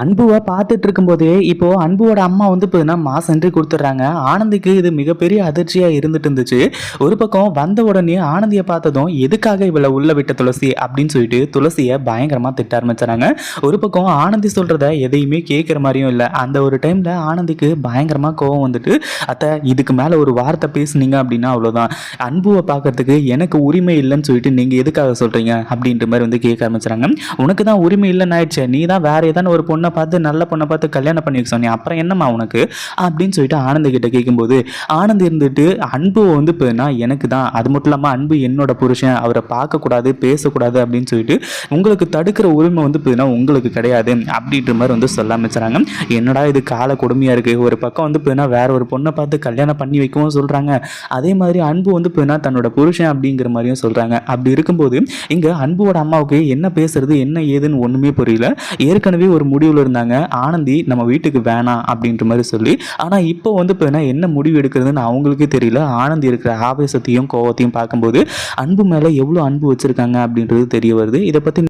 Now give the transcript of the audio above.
அன்புவை பார்த்துட்டு இருக்கும்போது இப்போ அன்புவோட அம்மா வந்து பார்த்தீங்கன்னா மாஸ் என்ட்ரி கொடுத்துட்றாங்க. ஆனந்திக்கு இது மிகப்பெரிய அதிர்ச்சியாக இருந்துட்டு இருந்துச்சு ஒரு பக்கம் வந்த உடனே ஆனந்தியை பார்த்ததும் எதுக்காக இவளை உள்ள விட்ட துளசி? அப்படின்னு சொல்லிட்டு துளசியை பயங்கரமாக திட்ட ஆரம்பிச்சாங்க ஒரு பக்கம் ஆனந்தி சொல்கிறத எதையுமே கேட்குற மாதிரியும் இல்லை. அந்த ஒரு டைமில் ஆனந்திக்கு பயங்கரமாக கோவம் வந்துட்டு அத்தை இதுக்கு மேலே ஒரு வார்த்தை பேசுனீங்க அப்படின்னா அவ்வளோதான் அன்புவை பார்க்கறதுக்கு எனக்கு உரிமை இல்லைன்னு சொல்லிட்டு நீங்கள் எதுக்காக சொல்கிறீங்க அப்படின்ற மாதிரி வந்து கேட்க ஆரம்பிச்சுறாங்க உனக்கு தான் உரிமை இல்லைன்னு ஆயிடுச்சு. நீ தான் வேற ஏதான ஒரு பொண்ணு பார்த்து நல்ல பொண்ணை பார்த்து கல்யாணம் பண்ணி வைக்க சொன்னேன் அப்புறம் என்னம்மா உனக்கு? அப்படின்னு சொல்லிட்டு ஆனந்த் கிட்ட கேட்கும்போது ஆனந்த் இருந்துட்டு அன்பு வந்து இப்போனா எனக்கு தான். அது மட்டும் இல்லாமல் அன்பு என்னோட புருஷன் அவரை பார்க்கக்கூடாது பேசக்கூடாது அப்படின்னு சொல்லிட்டு உங்களுக்கு தடுக்கிற உரிமை வந்து இப்போனா உங்களுக்கு கிடையாது அப்படின்ற மாதிரி வந்து சொல்ல ஆரம்பிச்சுறாங்க என்னடா இது கால கொடுமையாக இருக்குது ஒரு பக்கம் வந்து இப்போனா வேற ஒரு பொண்ணை பார்த்து கல்யாணம் பண்ணி வைக்கவும் சொல்கிறாங்க அதே மாதிரி அன்பு வந்து இப்போனா தன்னோட புருஷன் அப்படிங்கிற மாதிரியும் சொல்கிறாங்க அப்படி இருக்கும்போது இங்கே அன்புவோட அம்மாவுக்கு என்ன பேசுறது என்ன ஏதுன்னு ஒன்றுமே புரியல. ஏற்கனவே ஒரு முடிவில் இருந்தாங்க. ஆனந்தி நம்ம வீட்டுக்கு வேணாம் அப்படின்ற மாதிரி சொல்லி ஆனால் இப்போ வந்து இப்போ என்ன முடிவு எடுக்கிறதுன்னு அவங்களுக்கே தெரியல. ஆனந்தி இருக்கிற ஆவேசத்தையும் கோவத்தையும் பார்க்கும்போது அன்பு மேலே எவ்வளோ அன்பு வச்சுருக்காங்க அப்படின்றது தெரிய வருது. இதை பற்றி